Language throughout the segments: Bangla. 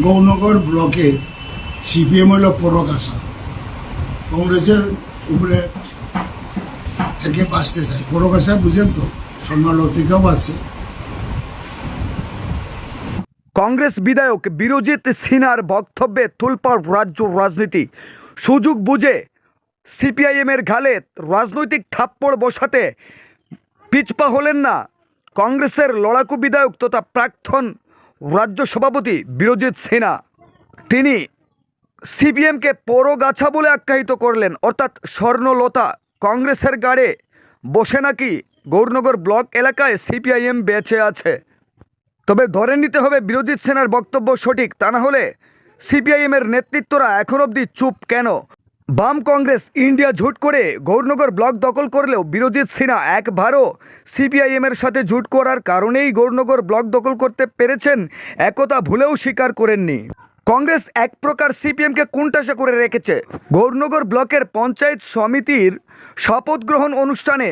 গৌনগর ব্লকে সিপিএম হলো পরকাশা কংগ্রেসের উপরে থেকে বাঁচতে চায়। পরকাশা বুঝেন তো স্বর্ণলতিকাও বাঁচছে। কংগ্রেস বিধায়ক বিরজিৎ সিনহার বক্তব্যে তুলপাড় রাজ্য রাজনীতি। সুযোগ বুঝে সিপিআইএমের ঘালে রাজনৈতিক থাপ্পড় বসাতে পিছপা হলেন না। কংগ্রেসের লড়াকু বিধায়ক তথা প্রাক্তন রাজ্য সভাপতি বিরজিৎ সিনহা। তিনি সিপিএমকে পরগাছা বলে আখ্যায়িত করলেন। অর্থাৎ স্বর্ণলতা কংগ্রেসের গাড়ে বসে নাকি গৌরনগর ব্লক এলাকায় সিপিআইএম বেঁচে আছে। তবে ধরে নিতে হবে বিরোধী সেনার বক্তব্য সঠিক, তা না হলে সিপিআইএমের নেতৃত্বরা এখন অবধি চুপ কেন? বাম কংগ্রেস ইন্ডিয়া ঝুট করে গৌরনগর ব্লক দখল করলেও বিরোধী সিনহা একবারও সিপিআইএমের সাথে ঝুট করার কারণেই গৌরনগর ব্লক দখল করতে পেরেছেন, একতা ভুলেও স্বীকার করেননি। কংগ্রেস এক প্রকার সিপিএমকে কুণ্ঠাসা করে রেখেছে। গৌরনগর ব্লকের পঞ্চায়েত সমিতির শপথ গ্রহণ অনুষ্ঠানে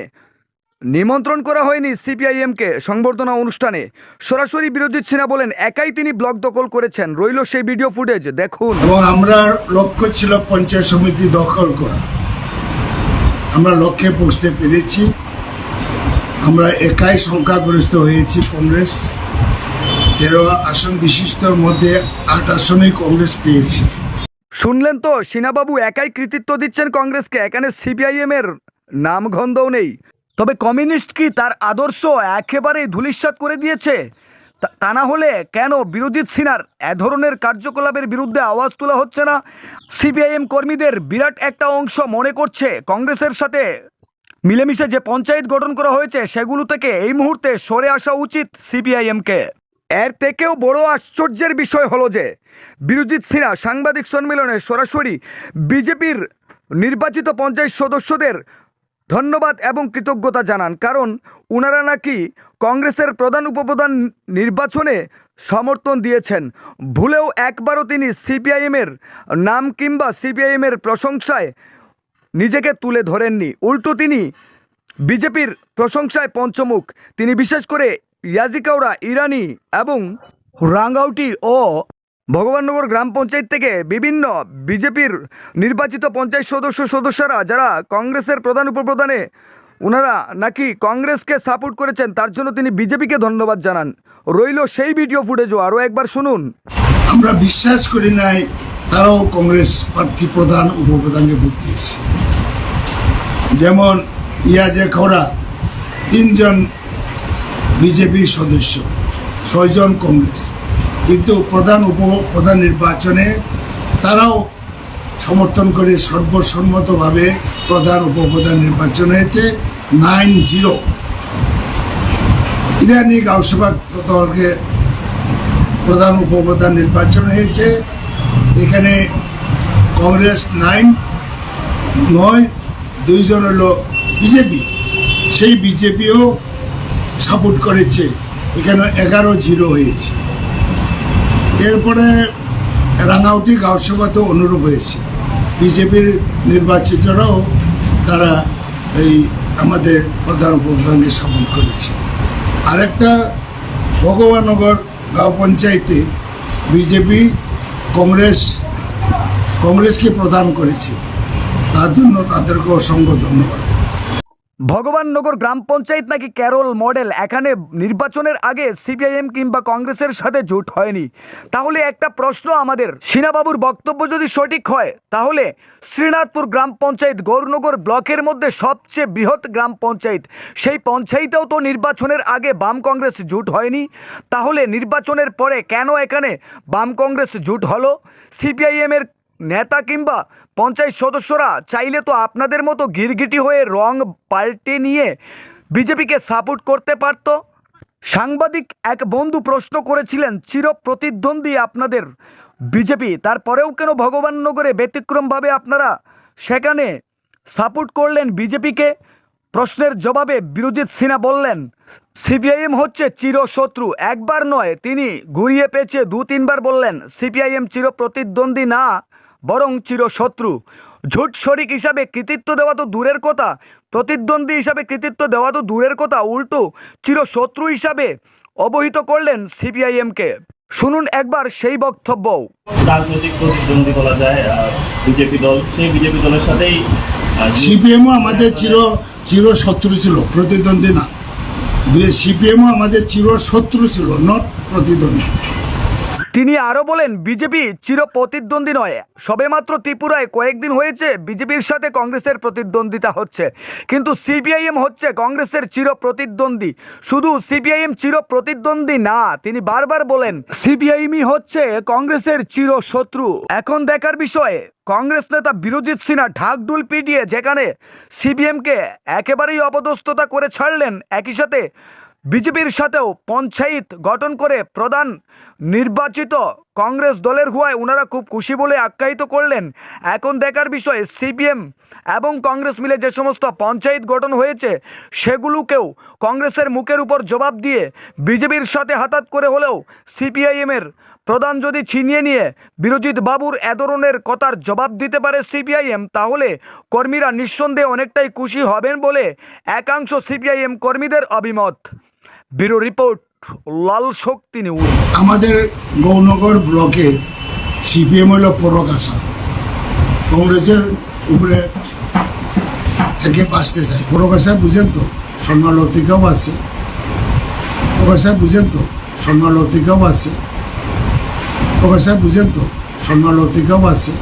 নিমন্ত্রণ করা হয়নি সিপিআইএমকে সংবর্ধনা অনুষ্ঠানে। সরাসরি বিরোধী সিনহা বলেন একাই তিনি ব্লক দখল করেছেন। রইল সেই ভিডিও ফুটেজ দেখুন। এবং আমরা লক্ষ্য ছিল পঞ্চায়েত সমিতি দখল করা। আমরা লক্ষ্যে পৌঁছতে পেরেছি। আমরা একাই সংখ্যাগরিষ্ঠ হয়েছি কংগ্রেস। তেরো আসন বিশিষ্টর মধ্যে আট আসনেই কংগ্রেস পেয়েছি। শুনলেন তো সিনাবাবু একাই কৃতিত্ব দিচ্ছেন কংগ্রেসকে এখানে সিপিআইএম এর নামগন্ধও নেই। তবে কমিউনিস্ট কি তার আদর্শ একেবারেই ধূলিসাৎ করে দিয়েছে? তা- না হলে কেন বিরোধী সিনার এ ধরনের কার্যকলাপের বিরুদ্ধে আওয়াজ তোলা হচ্ছে না? সিপিআইএম কর্মীদের বিরাট একটা অংশ মনে করছে কংগ্রেসের সাথে মিলেমিশে যে পঞ্চায়েত গঠন করা হয়েছে সেগুলো থেকে এই মুহূর্তে সরে আসা উচিত সিপিআইএমকে। এর থেকেও বড় আশ্চর্যের বিষয় হলো যে বিরোজিৎ সিনহা সাংবাদিক সম্মেলনে সরাসরি বিজেপির নির্বাচিত পঞ্চায়েত সদস্যদের ধন্যবাদ এবং কৃতজ্ঞতা জানান, কারণ ওনারা নাকি কংগ্রেসের প্রধান উপপ্রধান নির্বাচনে সমর্থন দিয়েছেন। ভুলেও একবারও তিনি সিপিআইএমের নাম কিংবা সিপিআইএমের প্রশংসায় নিজেকে তুলে ধরেননি। উল্টো তিনি বিজেপির প্রশংসায় পঞ্চমুখ। তিনি বিশেষ করে ইয়াজিকাউড়া ইরানি এবং রাঙ্গাউটি ও ভগবাননগর গ্রাম পঞ্চায়েত থেকে বিভিন্ন বিজেপির নির্বাচিত পঞ্চায়েত সদস্য সদস্যরা যারা কংগ্রেসের প্রধান উপপ্রধানে ওনারা নাকি কংগ্রেসকে সাপোর্ট করেছেন, তার জন্য তিনি বিজেপিকে ধন্যবাদ জানান। রইল সেই ভিডিও ফুটেজও আরও একবার শুনুন। আমরা বিশ্বাস করি নাই, তারাও কংগ্রেস প্রার্থী প্রধান উপপ্রধানকে ভোট দিয়েছে। যেমন ইয়াজে খোড়া তিনজন বিজেপির সদস্য, ছয়জন কংগ্রেস। কিন্তু প্রধান উপপ্রধান নির্বাচনে তারাও সমর্থন করে সর্বসম্মতভাবে প্রধান উপপ্রধান নির্বাচন হয়েছে। Nine zero. ইরানি গাউসভা ততকে প্রধান উপপ্রধান নির্বাচন হয়েছে। এখানে কংগ্রেস নাইন, নয় দুইজন হলো বিজেপি। সেই বিজেপিও সাপোর্ট করেছে। এখানে এগারো জিরো হয়েছে। এরপরে রাঙাউটি গাঁওসভাতেও অনুরূপ হয়েছে। বিজেপির নির্বাচিতরাও তারা এই আমাদের প্রধান উপপ্রধানকে সাপোর্ট করেছে। আরেকটা ভগবানগর গাঁও পঞ্চায়েতে বিজেপি, কংগ্রেস, কংগ্রেসকে প্রদান করেছে। তার জন্য তাদেরকে অসংখ্য ধন্যবাদ। ভগবাননগর গ্রাম পঞ্চায়েত নাকি ক্যারল মডেল? এখানে নির্বাচনের আগে সিপিআইএম কিংবা কংগ্রেসের সাথে জোট হয়নি। তাহলে একটা প্রশ্ন আমাদের। সিনাবাবুর বক্তব্য যদি সঠিক হয়, তাহলে শ্রীনাথপুর গ্রাম পঞ্চায়েত গৌরনগর ব্লকের মধ্যে সবচেয়ে বৃহৎ গ্রাম পঞ্চায়েত। সেই পঞ্চায়েতেও তো নির্বাচনের আগে বাম কংগ্রেস জোট হয়নি। তাহলে নির্বাচনের পরে কেন এখানে বাম কংগ্রেস জোট হলো? সিপিআইএমের নেতা কিংবা পঞ্চায়েত সদস্যরা চাইলে তো আপনাদের মতো গিরগিটি হয়ে রং পাল্টে নিয়ে বিজেপিকে সাপোর্ট করতে পারত। সাংবাদিক এক বন্ধু প্রশ্ন করেছিলেন চির প্রতিদ্বন্দ্বী আপনাদের বিজেপি, তারপরেও কেন ভগবান নগরে ব্যতিক্রমভাবে আপনারা সেখানে সাপোর্ট করলেন বিজেপিকে? প্রশ্নের জবাবে বিরোজিৎ সিনহা বললেন, সিপিআইএম হচ্ছে চিরশত্রু, একবার নয়, তিনি ঘুরিয়ে পেঁচে দু তিনবার বললেন, সিপিআইএম চির প্রতিদ্বন্দ্বী না। বরং চিরশত্রু ঝুট শরিক হিসাবে কৃতিত্ব দেওয়া তো দূরের কথা প্রতিদ্বন্দ্বী হিসাবে কৃতিত্ব দেওয়া তো দূরের কথা উল্টো চিরশত্রু হিসাবে অবহিত করলেন সিপিআইএমকে। শুনুন একবার সেই বক্তব্য। রাজনৈতিক প্রতিদ্বন্দ্বী বলা যায় বিজেপি দল সেই বিজেপি দলের সাথেই সিপিএমও আমাদের চির চির শত্রু ছিল প্রতিদ্বন্দ্বী না। সিপিএমও আমাদের চির শত্রু ছিল নট প্রতিদ্বন্দ্বী। তিনি আরও বলেন, বিজেপি চির প্রতিদ্বন্দ্বী নয়। সবেমাত্র ত্রিপুরায় কয়েকদিন হয়েছে বিজেপির সাথে কংগ্রেসের প্রতিদ্বন্দ্বিতা হচ্ছে। কিন্তু সিপিআইএম হচ্ছে কংগ্রেসের চির প্রতিদ্বন্দ্বী শুধু সিপিআইএম চির প্রতিদ্বন্দ্বী না, তিনি বারবার বলেন, সিপিআইএমই হচ্ছে কংগ্রেসের চির শত্রু এখন দেখার বিষয়ে, কংগ্রেস নেতা বিরোজিৎ সিনহা ঢাকডুল পিটিয়ে যেখানে সিপিএমকে একেবারেই অপদস্থতা করে ছাড়লেন, একই সাথে বিজেপির সাথেও পঞ্চায়েত গঠন করে প্রধান নির্বাচিত কংগ্রেস দলের হুয়ায় ওনারা খুব খুশি বলে আখ্যায়িত করলেন। এখন দেখার বিষয়, সিপিএম এবং কংগ্রেস মিলে যে সমস্ত পঞ্চায়েত গঠন হয়েছে, সেগুলোকেও কংগ্রেসের মুখের উপর জবাব দিয়ে বিজেপির সাথে হাতাত করে হলেও সিপিআইএমের প্রধান যদি ছিনিয়ে নিয়ে বিরোজিৎ বাবুর এ ধরনের কথার জবাব দিতে পারে সিপিআইএম, তাহলে কর্মীরা নিঃসন্দেহে অনেকটাই খুশি হবেন বলে একাংশ সিপিআইএম কর্মীদের অভিমত। Bureau report, Lal Shakti news. আমাদের গৌনগর ব্লকে সিপিএম হলো প্রকাশা কংগ্রেসের উপরে থেকে বাঁচতে চায়। প্রকাশা বুঝেন তো স্বর্ণলতিকাও আছে প্রকাশা বুঝেন তো স্বর্ণলতিকাও আছে প্রকাশা বুঝেন তো স্বর্ণলতিকাও আছে